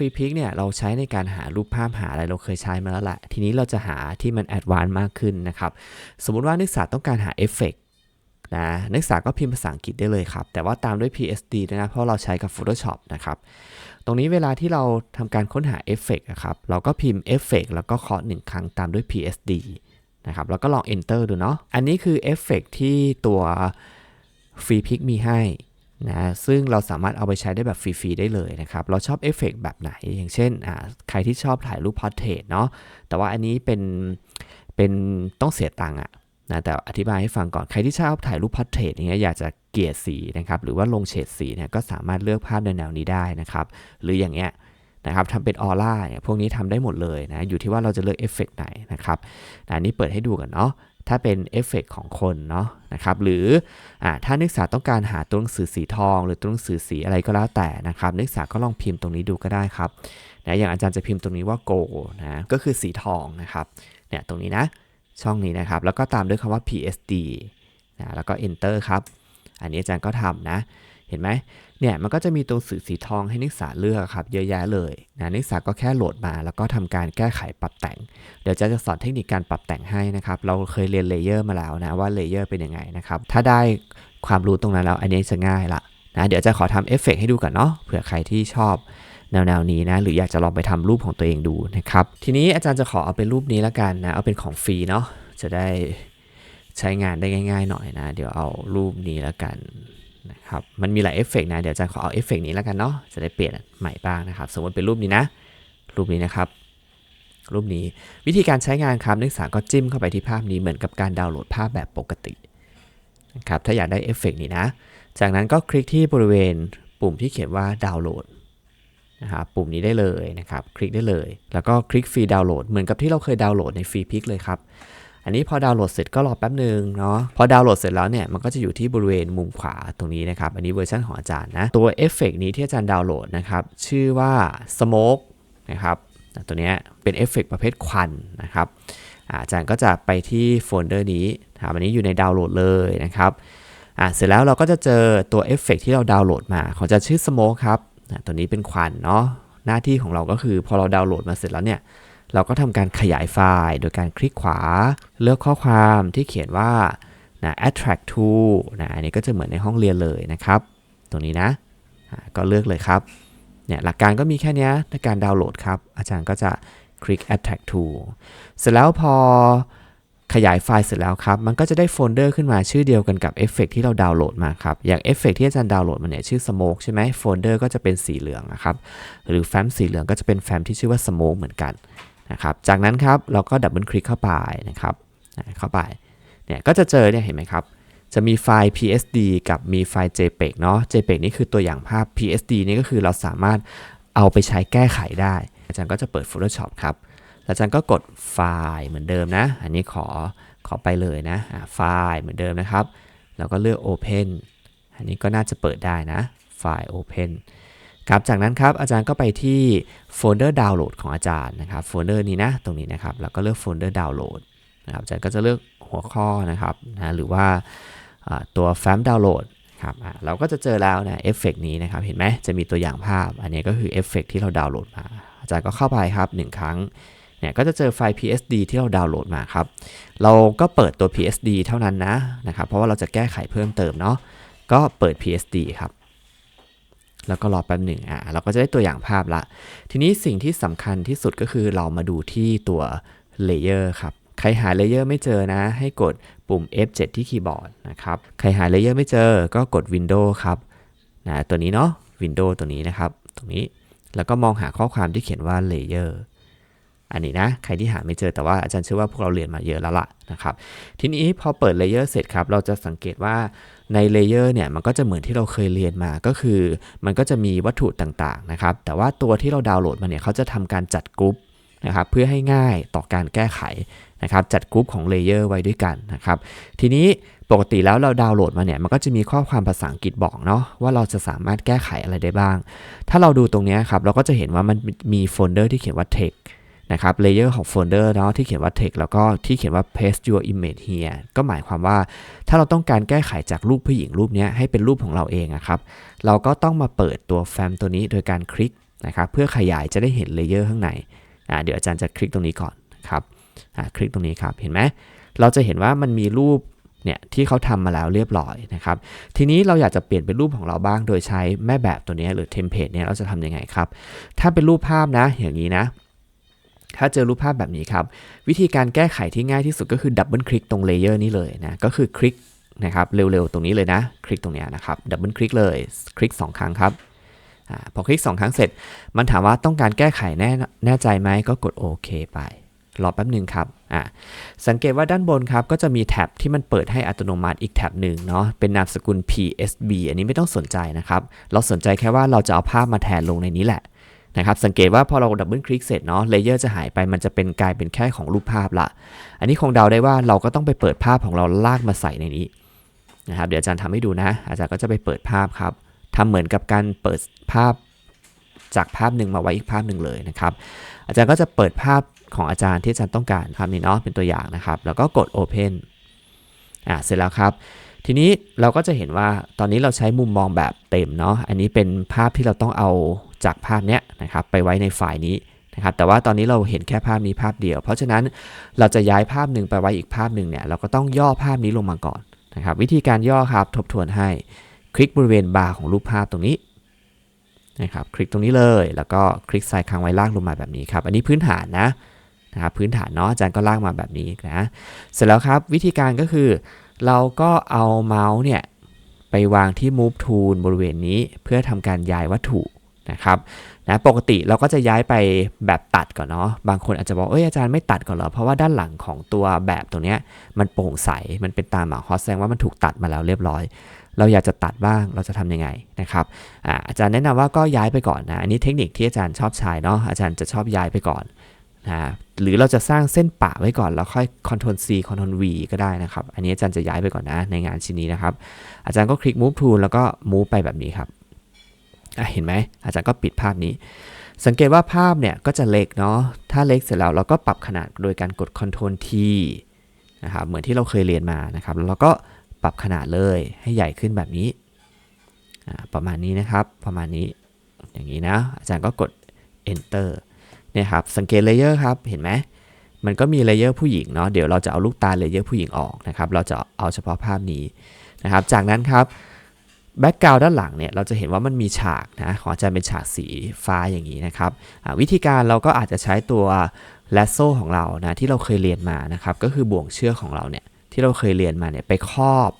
ฟรีพิกเนี่ยเราใช้ในการหารูปภาพหาอะไรเราเคยใช้มาแล้วแหละ ทีนี้เราจะหาที่มันแอดวานซ์มากขึ้นนะครับ สมมุติว่านักศึกษาต้องการหาเอฟเฟกนะนักศึกษาก็พิมพ์ภาษาอังกฤษได้เลยครับ แต่ว่าตามด้วย PSD ด้วยนะ เพราะเราใช้กับ Photoshop นะครับ ตรงนี้เวลาที่เราทำการค้นหาเอฟเฟกครับ เราก็พิมพ์เอฟเฟกแล้วก็เคาะหนึ่งครั้งตามด้วย PSD นะครับ แล้วก็ลอง enter ดูเนาะ อันนี้คือเอฟเฟกที่ตัวฟรีพิกมีให้ นะซึ่งเราสามารถเอาไปใช้ได้แบบฟรี ๆ ได้เลยนะครับ เราชอบเอฟเฟกแบบไหน อย่างเช่นอ่าใครที่ชอบถ่ายรูปพอร์เทรตเนาะแต่ว่าอันนี้เป็นเป็นต้องเสียตังค์อะนะแต่อธิบายให้ฟังก่อนใครที่ชอบถ่ายรูปพอร์เทรตอย่างเงี้ยอยากจะเกลี่ยสีนะครับหรือว่าลงเฉดสีเนี่ยก็สามารถเลือกภาพในแนวนี้ได้นะครับหรืออย่างเงี้ยนะครับทำเป็นออร่าเนี่ยพวกนี้ทำได้หมดเลยนะอยู่ที่ว่าเราจะเลือกเอฟเฟกไหนนะครับอันนี้เปิดให้ดูกันเนาะ ถ้าเป็นเอฟเฟกของคนเนาะนะครับหรืออถ้านักศึกษาต้องการหาตัวหนังสือสีทอง หรือตัวหนังสือสีอะไรก็แล้วแต่นะครับนักศึกษาก็ลองพิมพ์ตรงนี้ดูก็ได้ครับนะอย่างอาจารย์จะพิมพ์ตรงนี้ว่า go นะก็คือสีทองนะครับเนี่ยตรงนี้นะช่องนี้นะครับแล้วก็ตามด้วยคำว่า PSD นะแล้วก็ enter ครับ อันนี้อาจารย์ก็ทำนะ เห็นไหมเนี่ยมันก็จะมีตัวสื่อสีทองให้นักศึกษาเลือกครับเยอะแยะเลยนะนักศึกษาก็แค่โหลดมาแล้วก็ทำการแก้ไขปรับแต่ง เดี๋ยวจะจะสอนเทคนิคการปรับแต่งให้นะครับ เราเคยเรียนเลเยอร์มาแล้วนะว่าเลเยอร์เป็นยังไงนะครับ ถ้าได้ความรู้ตรงนั้นแล้วอันนี้จะง่ายละนะเดี๋ยวจะขอทำเอฟเฟกให้ดูก่อนเนาะเผื่อใครที่ชอบแนวๆนี้นะหรืออยากจะลองไปทำรูปของตัวเองดูนะครับ ทีนี้อาจารย์จะขอเอาเป็นรูปนี้แล้วกันนะเอาเป็นของฟรีเนาะจะได้ใช้งานได้ง่าย ๆ หน่อยนะ เดี๋ยวเอารูปนี้แล้วกัน ครับมันมีหลายเอฟเฟกนะเดี๋ยวอาจารย์ขอเอาเอฟเฟกนี้แล้วกันเนาะจะได้เปลี่ยนใหม่บ้างนะครับ สมมติเป็นรูปนี้นะ รูปนี้นะครับ รูปนี้วิธีการใช้งานครับนักศึกษาก็จิ้มเข้าไปที่ภาพนี้เหมือนกับการดาวน์โหลดภาพแบบปกตินะครับถ้าอยากได้เอฟเฟกนี้นะ จากนั้นก็คลิกที่บริเวณปุ่มที่เขียนว่าดาวน์โหลดนะครับปุ่มนี้ได้เลยนะครับ คลิกได้เลย แล้วก็คลิกฟรีดาวน์โหลดเหมือนกับที่เราเคยดาวน์โหลดในฟรีพิกเลยครับ อันนี้พอดาวน์โหลดเสร็จก็รอแป๊บหนึ่งเนาะพอดาวน์โหลดเสร็จแล้วเนี่ยมันก็จะอยู่ที่บริเวณมุมขวาตรงนี้นะครับอันนี้เวอร์ชันของอาจารย์นะตัวเอฟเฟกนี้ที่อาจารย์ดาวน์โหลดนะครับชื่อว่า Smoke นะครับตัวนี้เป็นเอฟเฟกประเภทควันนะครับอาจารย์ก็จะไปที่โฟลเดอร์นี้ครับอันนี้อยู่ในดาวน์โหลดเลยนะครับเสร็จแล้วเราก็จะเจอตัวเอฟเฟกที่เราดาวน์โหลดมาของจะชื่อ Smoke ครับตัวนี้เป็นควันเนาะหน้าที่ของเราก็คือพอเราดาวน์โหลดมาเสร็จแล้วเนี่ย เราก็ทำการขยายไฟล์ โดยการคลิกขวา เลือกข้อความที่เขียนว่านะ attract to นะอันนี้ก็จะเหมือนในห้องเรียนเลยนะครับ ตรงนี้นะ ก็เลือกเลยครับ เนี่ยหลักการก็มีแค่นี้ในการดาวน์โหลดครับ อาจารย์ก็จะคลิก attract to เสร็จแล้วพอขยายไฟล์เสร็จแล้วครับ มันก็จะได้โฟลเดอร์ขึ้นมาชื่อเดียวกันกับเอฟเฟกที่เราดาวน์โหลดมาครับ อย่างเอฟเฟกที่อาจารย์ดาวน์โหลดมาเนี่ยชื่อ smoke ใช่ไหมโฟลเดอร์ก็จะเป็นสีเหลืองนะครับ หรือแฟ้มสีเหลืองก็จะเป็นแฟ้มที่ชื่อว่า smoke เหมือนกัน นะครับ จากนั้นครับเราก็ดับเบิลคลิกเข้าไปนะครับเข้าไปเนี่ยก็จะเจอเนี่ยเห็นไหมครับ จะมีไฟล์ PSD กับมีไฟล์ JPEG เนาะ JPEG นี่คือตัวอย่างภาพ PSD นี่ก็คือเราสามารถเอาไปใช้แก้ไขได้ อาจารย์ก็จะเปิด Photoshop ครับอาจารย์ก็กดไฟล์เหมือนเดิมนะ อันนี้ขอขอไปเลยนะไฟล์เหมือนเดิมนะครับ แล้วก็เลือก Open อันนี้ก็น่าจะเปิดได้นะไฟล์ Open ครับจากนั้นครับอาจารย์ก็ไปที่โฟลเดอร์ดาวน์โหลดของอาจารย์นะครับโฟลเดอร์นี้นะตรงนี้นะครับแล้วก็เลือกโฟลเดอร์ดาวน์โหลดนะครับอาจารย์ก็จะเลือกหัวข้อนะครับนะหรือว่าตัวแฟ้มดาวน์โหลดครับเราก็จะเจอแล้วนะเอฟเฟกนี้นะครับเห็นไหมจะมีตัวอย่างภาพ อันนี้ก็คือเอฟเฟกที่เราดาวน์โหลดมาอาจารย์ก็เข้าไปครับ 1 ครั้งเนี่ยก็จะเจอไฟล์ PSD ที่เราดาวน์โหลดมาครับ เราก็เปิดตัว PSD เท่านั้นนะนะครับ เพราะว่าเราจะแก้ไขเพิ่มเติมเนาะ ก็เปิด PSD ครับ แล้วก็รอแป๊บหนึ่งอะเราก็จะได้ตัวอย่างภาพละ ทีนี้สิ่งที่สำคัญที่สุดก็คือเรามาดูที่ตัวเลเยอร์ครับ ใครหาเลเยอร์ไม่เจอนะ ให้กดปุ่ม F7 ที่คีย์บอร์ดนะครับ ใครหาเลเยอร์ไม่เจอก็กด Windows ครับนะตัวนี้เนาะ Windows ตัวนี้นะครับ ตรงนี้ แล้วก็มองหาข้อความที่เขียนว่าเลเยอร์ อันนี้นะ ใครที่หาไม่เจอแต่ว่าอาจารย์เชื่อว่าพวกเราเรียนมาเยอะแล้วล่ะนะครับ ทีนี้พอเปิดเลเยอร์เสร็จครับ เราจะสังเกตว่าในเลเยอร์เนี่ยมันก็จะเหมือนที่เราเคยเรียนมาก็คือ มันก็จะมีวัตถุต่างๆนะครับ แต่ว่าตัวที่เราดาวน์โหลดมาเนี่ยเขาจะทำการจัดกรุ๊ปนะครับเพื่อให้ง่ายต่อการแก้ไขนะครับจัดกรุ๊ปของเลเยอร์ไว้ด้วยกันนะครับทีนี้ปกติแล้วเราดาวน์โหลดมาเนี่ยมันก็จะมีข้อความภาษาอังกฤษบอกเนาะว่าเราจะสามารถแก้ไขอะไรได้บ้าง ถ้าเราดูตรงนี้ครับเราก็จะเห็นว่ามันมีโฟลเดอร์ที่เขียนว่า text นะครับเลเยอร์ของโฟลเดอร์เนาะที่เขียนว่า text แล้วก็ที่เขียนว่า paste your image here ก็หมายความว่า ถ้าเราต้องการแก้ไขจากรูปผู้หญิงรูปนี้ให้เป็นรูปของเราเองอะครับเราก็ต้องมาเปิดตัวแฟ้มตัวนี้โดยการคลิกนะครับเพื่อขยายจะได้เห็นเลเยอร์ข้างในเดี๋ยวอาจารย์จะคลิกตรงนี้ก่อนครับคลิกตรงนี้ครับเห็นไหมเราจะเห็นว่ามันมีรูปเนี่ยที่เขาทำมาแล้วเรียบร้อยนะครับ ทีนี้เราอยากจะเปลี่ยนเป็นรูปของเราบ้างโดยใช้แม่แบบตัวนี้หรือเทมเพลตเนี่ยเราจะทำยังไงครับ ถ้าเป็นรูปภาพนะอย่างนี้นะ ถ้าเจอรูปภาพแบบนี้ครับ วิธีการแก้ไขที่ง่ายที่สุดก็คือดับเบิลคลิกตรงเลเยอร์นี้เลยนะก็คือคลิกนะครับเร็วๆ ตรงนี้เลยนะ คลิกตรงเนี้ยนะครับดับเบิลคลิกเลยคลิก 2 ครั้งครับอพอคลิก 2 ครั้งเสร็จ มันถามว่าต้องการแก้ไขแน่แน่ใจไหมก็กดโอเคไปรอแป๊บหนึ่งครับอ่าสังเกตว่าด้านบนครับก็จะมีแท็บที่มันเปิดให้อัตโนมัติอีกแท็บหนึ่งเนาะเป็นนามสกุล PSB อันนี้ไม่ต้องสนใจนะครับ เราสนใจแค่ว่าเราจะเอาภาพมาแทนลงในนี้แหละ นะครับสังเกตว่าพอเราดับเบิลคลิกเสร็จเนาะเลเยอร์จะหายไปมันจะเป็นกลายเป็นแค่ของรูปภาพละ อันนี้คงเดาได้ว่าเราก็ต้องไปเปิดภาพของเราลากมาใส่ในนี้นะครับเดี๋ยวอาจารย์ทำให้ดูนะ อาจารย์ก็จะไปเปิดภาพครับทำเหมือนกับการเปิดภาพจากภาพหนึ่งมาไว้อีกภาพหนึ่งเลยนะครับ อาจารย์ก็จะเปิดภาพของอาจารย์ที่อาจารย์ต้องการภาพนี้เนาะเป็นตัวอย่างนะครับ แล้วก็กด Open อ่าเสร็จแล้วครับ ทีนี้เราก็จะเห็นว่าตอนนี้เราใช้มุมมองแบบเต็มเนาะอันนี้เป็นภาพที่เราต้องเอา จากภาพเนี้ยนะครับไปไว้ในไฟล์นี้นะครับแต่ว่าตอนนี้เราเห็นแค่ภาพนี้ภาพเดียว เพราะฉะนั้นเราจะย้ายภาพหนึ่งไปไว้อีกภาพหนึ่งเนี่ยเราก็ต้องย่อภาพนี้ลงมาก่อนนะครับวิธีการย่อครับทบทวนให้คลิกบริเวณบาร์ของรูปภาพตรงนี้นะครับคลิกตรงนี้เลยแล้วก็คลิกซ้ายค้างไว้ลากลงมาแบบนี้ครับอันนี้พื้นฐานนะนะครับพื้นฐานเนาะอาจารย์ก็ลากมาแบบนี้นะเสร็จแล้วครับวิธีการก็คือ เราก็เอาเมาส์เนี่ยไปวางที่ move tool บริเวณนี้เพื่อทำการย้ายวัตถุ นะครับนะปกติเราก็จะย้ายไปแบบตัดก่อนเนาะบางคนอาจจะบอกเอ้ยอาจารย์ไม่ตัดก่อนเหรอเพราะว่าด้านหลังของตัวแบบตรงเนี้ยมันโปร่งใสมันเป็นตามหมาฮอสแสดงว่ามันถูกตัดมาแล้วเรียบร้อย เราอยากจะตัดบ้างเราจะทำยังไงนะครับอาอาจารย์แนะนำว่าก็ย้ายไปก่อนนะอันนี้เทคนิคที่อาจารย์ชอบใช้เนาะอาจารย์จะชอบย้ายไปก่อนนะหรือเราจะสร้างเส้นปะไว้ก่อนแล้วค่อย Ctrl C Ctrl V ก็ได้นะครับ อันนี้อาจารย์จะย้ายไปก่อนนะในงานชิ้นนี้นะครับ อาจารย์ก็คลิก Move Tool แล้วก็ Move ไปแบบนี้ครับ เห็นไหมอาจารย์ก็ปิดภาพนี้ สังเกตว่าภาพเนี่ยก็จะเล็กเนาะถ้าเล็กเสร็จแล้วเราก็ปรับขนาดโดยการกด Ctrl T นะครับเหมือนที่เราเคยเรียนมานะครับแล้วเราก็ปรับขนาดเลยให้ใหญ่ขึ้นแบบนี้ ประมาณนี้นะครับประมาณนี้อย่างนี้นะ อาจารย์ก็กด Enter เนี่ยครับสังเกตเลเยอร์ครับเห็นไหมมันก็มีเลเยอร์ผู้หญิงเนาะเดี๋ยวเราจะเอาลูกตาเลเยอร์ผู้หญิงออกนะครับเราจะเอาเฉพาะภาพนี้นะครับจากนั้นครับ แบ็กกราวด์ด้านหลังเนี่ยเราจะเห็นว่ามันมีฉากนะของอาจารย์เป็นฉากสีฟ้าอย่างนี้นะครับวิธีการเราก็อาจจะใช้ตัวแลสโซของเรานะที่เราเคยเรียนมานะครับก็คือบ่วงเชือกของเราเนี่ยที่เราเคยเรียนมาเนี่ยไปครอบ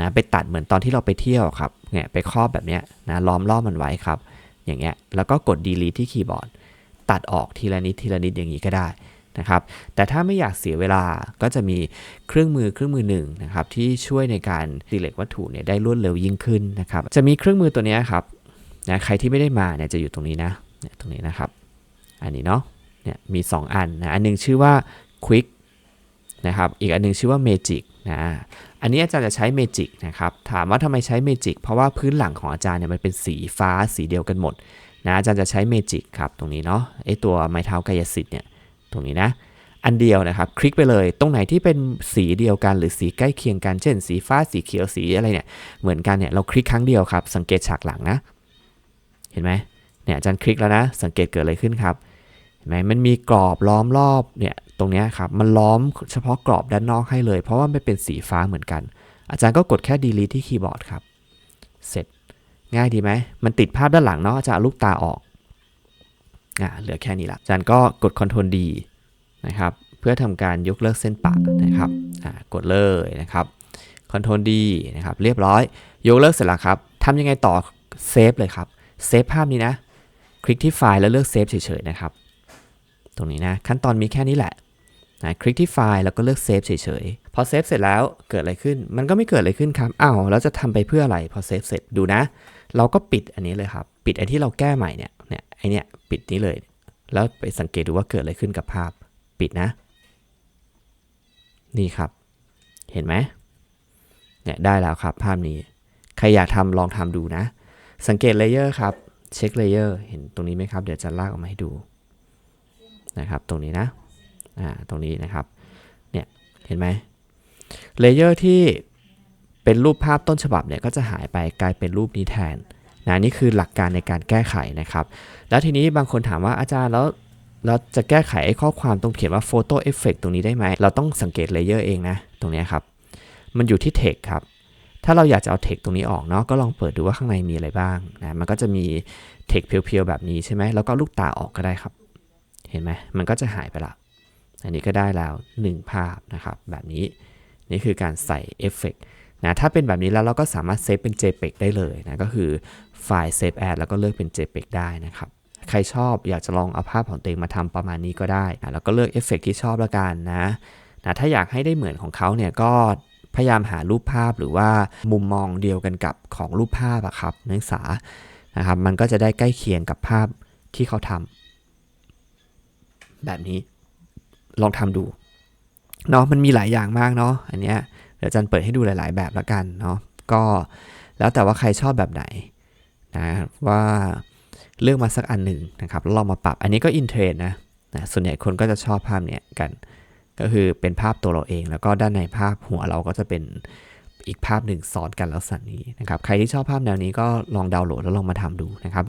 นะไปตัดเหมือนตอนที่เราไปเที่ยวครับเนี่ยไปครอบแบบเนี้ยนะล้อมรอบมันไว้ครับ อย่างเงี้ยแล้วก็กด delete ที่คีย์บอร์ด ตัดออกทีละนิดทีละนิดอย่างนี้ก็ได้ นะครับ แต่ถ้าไม่อยากเสียเวลาก็จะมีเครื่องมือเครื่องมือหนึ่งนะครับที่ช่วยในการ select วัตถุเนี่ยได้รวดเร็วยิ่งขึ้นนะครับ จะมีเครื่องมือตัวนี้ครับนะใครที่ไม่ได้มาเนี่ยจะอยู่ตรงนี้นะเนี่ยตรงนี้นะครับ อันนี้เนาะเนี่ยมี 2 อันนะอันหนึงชื่อว่า quick นะครับอีกอันหนึงชื่อว่า magic นะอันนี้อาจารย์จะใช้ magic นะครับถามว่าทำไมใช้ magic เพราะว่าพื้นหลังของอาจารย์เนี่ยมันเป็นสีฟ้าสีเดียวกันหมดนะอาจารย์จะใช้เมจิกครับตรงนี้เนาะไอตัวไม้เท้ากายสิทธิ์เนี่ย ตรงนี้นะ อันเดียวนะครับ คลิกไปเลย ตรงไหนที่เป็นสีเดียวกันหรือสีใกล้เคียงกัน เช่น สีฟ้า สีเขียว สีอะไรเนี่ย เหมือนกันเนี่ย เราคลิกครั้งเดียวครับ สังเกตฉากหลังนะ เห็นไหมเนี่ยอาจารย์คลิกแล้วนะ สังเกตเกิดอะไรขึ้นครับ เห็นไหมมันมีกรอบล้อมรอบเนี่ย ตรงนี้ครับ มันล้อมเฉพาะกรอบด้านนอกให้เลย เพราะว่ามันเป็นสีฟ้าเหมือนกัน อาจารย์ก็กดแค่ delete ที่คีย์บอร์ดครับ เสร็จ ง่ายดีไหม มันติดภาพด้านหลังเนาะจะเอาลูกตาออก อ่าเหลือแค่นี้ละอาจารย์ก็กด Ctrl D นะครับเพื่อทำการยกเลิกเส้นปะนะครับอ่ากดเลยนะครับ Ctrl D นะครับเรียบร้อย ยกเลิกเสร็จแล้วครับทำยังไงต่อเซฟเลยครับเซฟภาพนี้นะ คลิกที่ไฟล์แล้วเลือกเซฟเฉยๆนะครับ ตรงนี้นะขั้นตอนมีแค่นี้แหละนะคลิกที่ไฟล์แล้วก็เลือกเซฟเฉยๆ พอเซฟเสร็จแล้วเกิดอะไรขึ้น มันก็ไม่เกิดอะไรขึ้นครับอ้าวแล้วจะทำไปเพื่ออะไร พอเซฟเสร็จดูนะ เราก็ปิดอันนี้เลยครับ ปิดไอ้ที่เราแก้ใหม่เนี่ย ไอเนี่ยปิดนี้เลย แล้วไปสังเกตดูว่าเกิดอะไรขึ้นกับภาพปิดนะ นี่ครับ เห็นไหมเนี่ยได้แล้วครับภาพนี้ ใครอยากทำลองทำดูนะ สังเกตเลเยอร์ครับ เช็คเลเยอร์เห็นตรงนี้ไหมครับ เดี๋ยวจะลากออกมาให้ดูนะครับตรงนี้นะอ่าตรงนี้นะครับเนี่ยเห็นไหมเลเยอร์ที่เป็นรูปภาพต้นฉบับเนี่ยก็จะหายไปกลายเป็นรูปนี้แทน นะนี่คือหลักการในการแก้ไขนะครับ แล้วทีนี้บางคนถามว่าอาจารย์แล้วเราจะแก้ไขข้อความตรงเขียนว่า Photo Effect ตรงนี้ได้ไหม เราต้องสังเกตเลเยอร์เองนะ ตรงนี้ครับ มันอยู่ที่ Text ครับ ถ้าเราอยากจะเอา Text ตรงนี้ออกเนาะ ก็ลองเปิดดูว่าข้างในมีอะไรบ้างนะ มันก็จะมี Text เพียวๆ แบบนี้ใช่ไหม แล้วก็ลูกตาออกก็ได้ครับ เห็นไหม มันก็จะหายไปละ อันนี้ก็ได้แล้ว 1 ภาพนะครับ แบบนี้ นี่คือการใส่เอฟเฟกต์ นะถ้าเป็นแบบนี้แล้วเราก็สามารถเซฟเป็น JPEG ได้เลยนะก็คือไฟล์ Save As แล้วก็เลือกเป็น JPEG ได้นะครับใครชอบอยากจะลองเอาภาพของตัวเองมาทำประมาณนี้ก็ได้นะแล้วก็เลือกเอฟเฟกต์ที่ชอบล้วกันนะนะถ้าอยากให้ได้เหมือนของเขาเนี่ยก็พยายามหารูปภาพหรือว่ามุมมองเดียวกันกับของรูปภาพอะครับนักศึกษานะครับมันก็จะได้ใกล้เคียงกับภาพที่เขาทำแบบนี้ลองทำดูเนาะมันมีหลายอย่างมากเนาะอันเนี้ย เดี๋ยวจารย์เปิดให้ดูหลาย ๆ แบบแล้วกันเนาะก็แล้วแต่ว่าใครชอบแบบไหนนะว่าเลือกมาสักอันหนึ่งนะครับลองมาปรับอันนี้ก็อินเทรนนะนะส่วนใหญ่คนก็จะชอบภาพเนี้ยกัน ก็คือเป็นภาพตัวเราเอง แล้วก็ด้านในภาพหัวเราก็จะเป็นอีกภาพหนึ่งซ้อนกันลักษณะนี้นะครับใครที่ชอบภาพแนวนี้ก็ลองดาวน์โหลดแล้วลองมาทำดูนะครับ